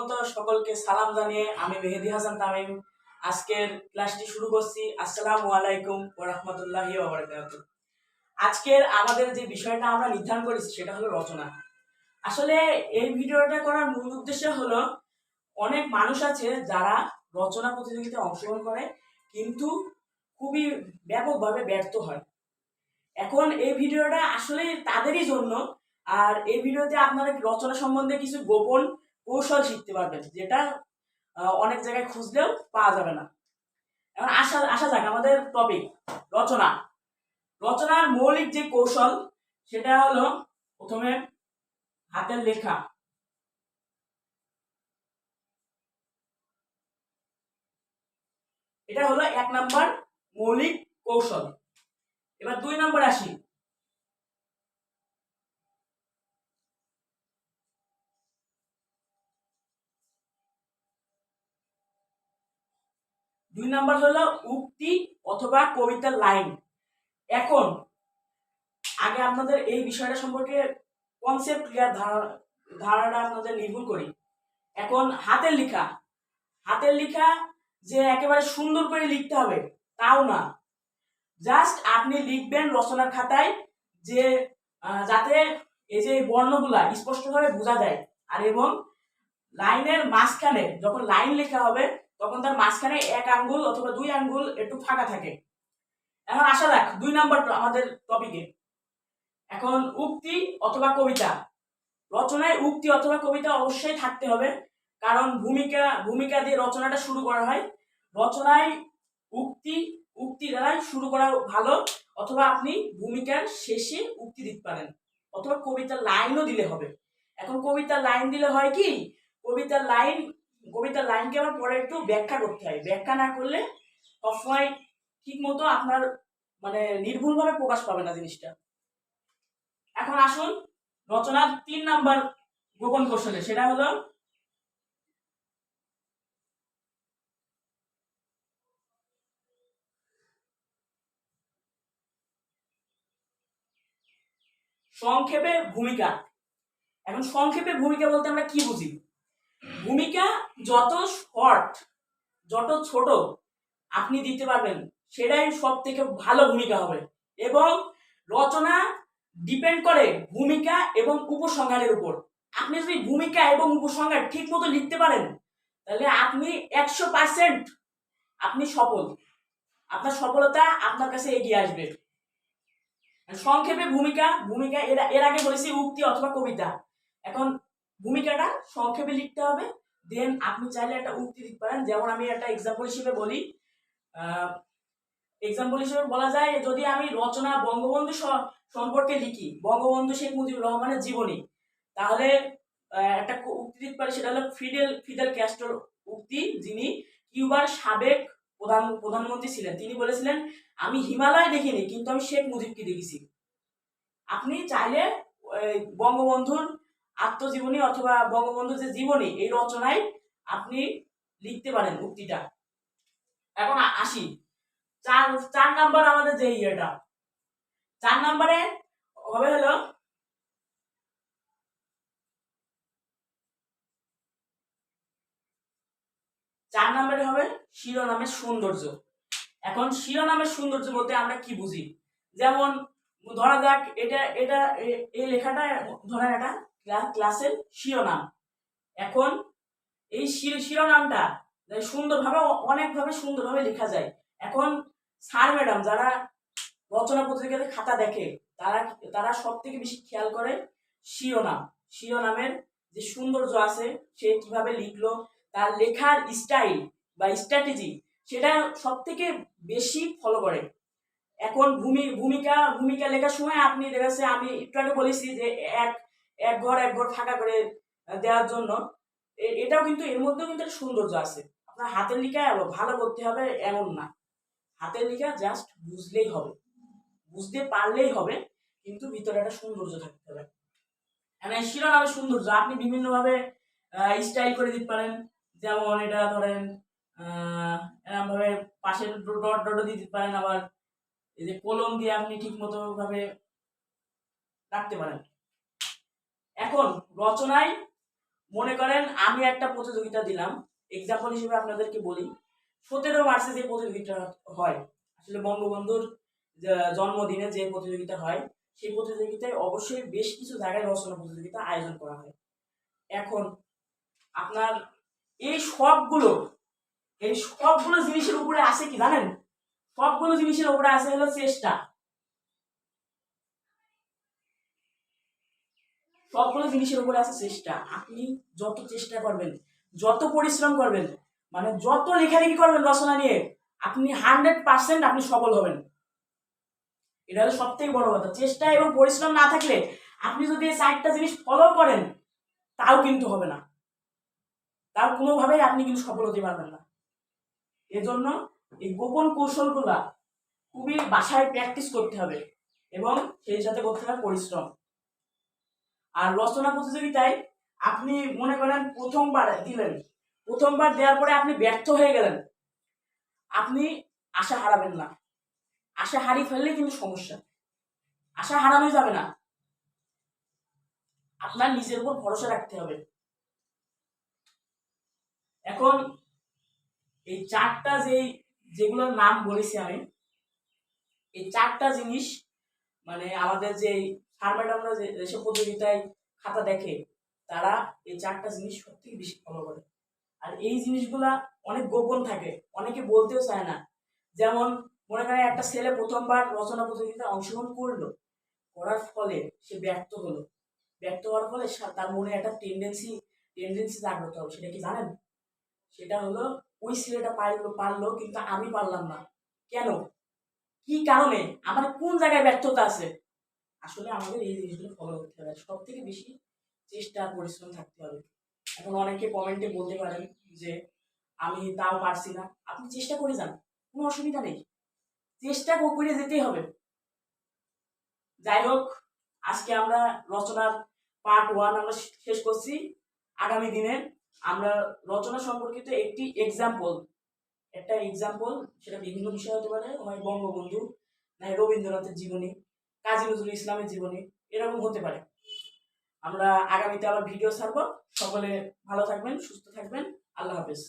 প্রথমত সকলকে সালাম জানিয়ে আমি মেহেদি হাসান তামিম। আজকের ক্লাসটি শুরু করছি। আসসালামু আলাইকুম ওয়া রাহমাতুল্লাহি আজকের আমাদের যে বিষয়টা আমরা নির্ধারণ করেছি সেটা হলো রচনা। আসলে এই ভিডিওটা করার মূল উদ্দেশ্য হলো, অনেক মানুষ আছে যারা রচনা প্রতিযোগিতায় অংশগ্রহণ করে, কিন্তু খুবই ব্যাপকভাবে ব্যর্থ হয়। এখন এই ভিডিওটা আসলে তাদেরই জন্য, আর এই ভিডিওতে আপনারা রচনা সম্বন্ধে কিছু গোপন কৌশল শিখতে পারবেন, যেটা অনেক জায়গায় খুঁজলেও পাওয়া যাবে না। এখন আসা আসা যাক, আমাদের টপিক রচনা। রচনার মৌলিক যে কৌশল, সেটা হলো প্রথমে হাতের লেখা। এটা হলো এক নাম্বার মৌলিক কৌশল। এবার দুই নম্বর আসি। দুই নাম্বার হলো উক্তি অথবা কবিতার লাইন। এখন, আগে আপনাদের এই বিষয়টা সম্পর্কে কনসেপ্ট ক্লিয়ার ধারণাটা আপনাদের নির্ভুল করি। এখন হাতের লেখা। হাতের লেখা যে একেবারে সুন্দর করে লিখতে হবে, তাও না। জাস্ট আপনি লিখবেন রচনার খাতায় যে যাতে এই যে বর্ণগুলা স্পষ্টভাবে বোঝা যায়। আর এবং লাইনের মাঝখানে যখন লাইন লেখা হবে তখন তার মাঝখানে এক আঙ্গুল অথবা দুই আঙ্গুল একটু ফাঁকা থাকে। এখন আসা যাক দুই নাম্বার আমাদের টপিকে এখন উক্তি অথবা কবিতা। রচনায় উক্তি অথবা কবিতা অবশ্যই থাকতে হবে, কারণ ভূমিকা ভূমিকা দিয়ে রচনাটা শুরু করা হয়। রচনায় উক্তি উক্তি দ্বারাই শুরু করা ভালো, অথবা আপনি ভূমিকার শেষে উক্তি দিতে পারেন, অথবা কবিতার লাইনও দিলে হবে। এখন কবিতার লাইন দিলে হয় কি? কবিতার লাইন কবিতার লাইনকে আবার পরে একটু ব্যাখ্যা করতে হয়। ব্যাখ্যা না করলে সবসময় ঠিক মতো আপনার মানে নির্ভুলভাবে প্রকাশ পাবে না জিনিসটা। এখন আসুন রচনার তিন নাম্বার গোপন কৌশলে সেটা হলো, সংক্ষেপে ভূমিকা। এখন সংক্ষেপে ভূমিকা বলতে আমরা কি বুঝি? ভূমিকা যত শর্ট যত ছোট আপনি দিতে পারবেন, সেটাই সব থেকে ভালো ভূমিকা হবে। এবং রচনা ডিপেন্ড করে ভূমিকা এবং উপসংহারের উপর। আপনি যদি ভূমিকা এবং উপসংহার ঠিক মতো লিখতে পারেন, তাহলে আপনি একশো পার্সেন্ট আপনি সফল। আপনার সফলতা আপনার কাছে এগিয়ে আসবে। সংক্ষেপে ভূমিকা ভূমিকা এর আগে বলেছি উক্তি অথবা কবিতা। এখন ভূমিকাটা সংক্ষেপে লিখতে হবে। দেন আপনি চাইলে একটা উক্তি দিতে পারেন। যেমন আমি একটা এক্সাম্পল হিসেবে বলি। এক্সাম্পল হিসেবে বলা যায়, যদি আমি রচনা বঙ্গবন্ধু সম্পর্কে লিখি, বঙ্গবন্ধু শেখ মুজিবুর রহমানের জীবনী, তাহলে একটা উক্তি দিতে পারি, সেটা হলো ফিডেল, ফিদেল ক্যাস্ট্রোর উক্তি, যিনি কিউবার সাবেক প্রধান, প্রধানমন্ত্রী ছিলেন। তিনি বলেছিলেন, আমি হিমালয় দেখিনি, কিন্তু আমি শেখ মুজিবকে দেখেছি। আপনি চাইলে বঙ্গবন্ধুর আত্মজীবনী অথবা বঙ্গবন্ধুর যে জীবনী, এই রচনায় আপনি লিখতে পারেন উক্তিটা। এখন আসি। চার চার নাম্বার আমাদের যে ইয়েটা। চার নাম্বারে হবে হলো চার নাম্বারে হবে শিরোনামের সৌন্দর্য। এখন শিরোনামের সৌন্দর্য বলতে আমরা কি বুঝি? যেমন ধরা যাক, এটা এটা এই লেখাটা, ধরা এটা ক্লাসের শিরোনাম। এখন এই শির- শিরোনামটা সুন্দরভাবে, অনেকভাবে সুন্দরভাবে লেখা যায়। এখন স্যার ম্যাডাম যারা রচনা পত্রিকাতে খাতা দেখে, তারা তারা সব থেকে বেশি খেয়াল করে শিরোনাম। শিরোনামের যে সৌন্দর্য আছে, সে কীভাবে লিখলো, তার লেখার স্টাইল বা স্ট্র্যাটেজি, সেটা সব থেকে বেশি ফলো করে। এখন ভূমি ভূমিকা ভূমিকা লেখার সময় আপনি দেখা যাচ্ছে, আমি একটু আগে বলেছি যে এক এক ঘর এক ঘর ফাঁকা করে দেওয়ার জন্য। এটাও কিন্তু এর মধ্যেও কিন্তু সৌন্দর্য আছে। আপনার হাতের লেখা ভালো করতে হবে এমন না। হাতের লিখা জাস্ট বুঝলেই হবে। বুঝতে পারলেই হবে কিন্তু ভিতরে একটা সৌন্দর্য থাকতে হবে। মানে শিরোনামের সৌন্দর্য আপনি বিভিন্নভাবে স্টাইল করে দিতে পারেন। যেমন এটা ধরেন আহ, এরম ভাবে পাশে ডট ডট দিয়ে দিতে পারেন। আবার এই যে কলম দিয়ে আপনি ঠিক মতো ভাবে রাখতে পারেন। এখন রচনায় মনে করেন আমি একটা প্রতিযোগিতা দিলাম। এক্সাম্পল হিসেবে আপনাদেরকে বলি, সতেরো মার্চে যে প্রতিযোগিতা হয়, আসলে বঙ্গবন্ধুর জন্মদিনে যে প্রতিযোগিতা হয়, সেই প্রতিযোগিতায় অবশ্যই বেশ কিছু জায়গায় রচনা প্রতিযোগিতা আয়োজন করা হয়। এখন আপনার এই সবগুলো এই সবগুলো জিনিসের উপরে আছে কি জানেন? সবগুলো জিনিসের উপরে আছে হলো চেষ্টা। সবগুলো জিনিসের উপরে আছে চেষ্টা। আপনি যত চেষ্টা করবেন, যত পরিশ্রম করবেন মানে যত লেখালেখি করবেন রচনা নিয়ে, আপনি হান্ড্রেড পার্সেন্ট আপনি সফল হবেন। এটা হলো সব থেকে বড় কথা। চেষ্টা এবং পরিশ্রম না থাকলে আপনি যদি এই চারটা জিনিস ফলো করেন, তাও কিন্তু হবে না। তাও কোনোভাবেই আপনি কিন্তু সফল হতে পারবেন না। এজন্য এই গোপন কৌশলগুলা খুবই বাসায় প্র্যাকটিস করতে হবে এবং সেই সাথে করতে হবে পরিশ্রম। আর রচনা প্রতিযোগিতায় আপনি মনে করেন প্রথমবার দিলেন। প্রথমবার দেওয়ার পরে আপনি ব্যর্থ হয়ে গেলেন। আপনি আশা হারাবেন না। আশা হারিয়ে ফেললে কিন্তু সমস্যা। আশা হারানো যাবে না। আপনার নিজের উপর ভরসা রাখতে হবে। এখন এই চারটা যেই যেগুলোর নাম বলেছি আমি, এই চারটা জিনিস মানে আমাদের যে স্যার ম্যাডামরা যে যেসব প্রতিযোগিতায় খাতা দেখে, তারা এই চারটা জিনিস সত্যিই বেশি ফলো করে। আর এই জিনিসগুলা অনেক গোপন থাকে, অনেকে বলতেও চায় না। যেমন মনে করেন একটা ছেলে প্রথমবার রচনা প্রতিযোগিতায় অংশগ্রহণ করল, করার ফলে সে ব্যর্থ হলো। ব্যর্থ হওয়ার ফলে তার মনে একটা টেন্ডেন্সি টেন্ডেন্সি জাগ্রত হবে, সেটা কি জানেন? সেটা হলো ওই ছেলেটা পারল পারল কিন্তু আমি পারলাম না। কেন? কি কারণে? আমার কোন জায়গায় ব্যর্থতা আছে? আসলে আমাদের এই জিনিসগুলো ফলো করতে হবে। সব থেকে বেশি চেষ্টা পরিশ্রম থাকতে হবে। এখন অনেকে কমেন্টে বলতে পারেন যে, আমি তাও পারছি না। আপনি চেষ্টা করে যান, কোনো অসুবিধা নেই। চেষ্টা করে যেতেই হবে। যাই হোক, আজকে আমরা রচনার পার্ট ওয়ান আমরা শেষ করছি। আগামী দিনে আমরা রচনা সম্পর্কিত একটি এক্সাম্পল একটা এক্সাম্পল সেটা বিভিন্ন বিষয় হতে পারে, হয় বঙ্গবন্ধু না রবীন্দ্রনাথের জীবনী কাজী নজরুল ইসলামের জীবনে, এরকম হতে পারে। আমরা আগামীতে আবার ভিডিও ছাড়বো। সকলে ভালো থাকবেন, সুস্থ থাকবেন। আল্লাহ হাফেজ।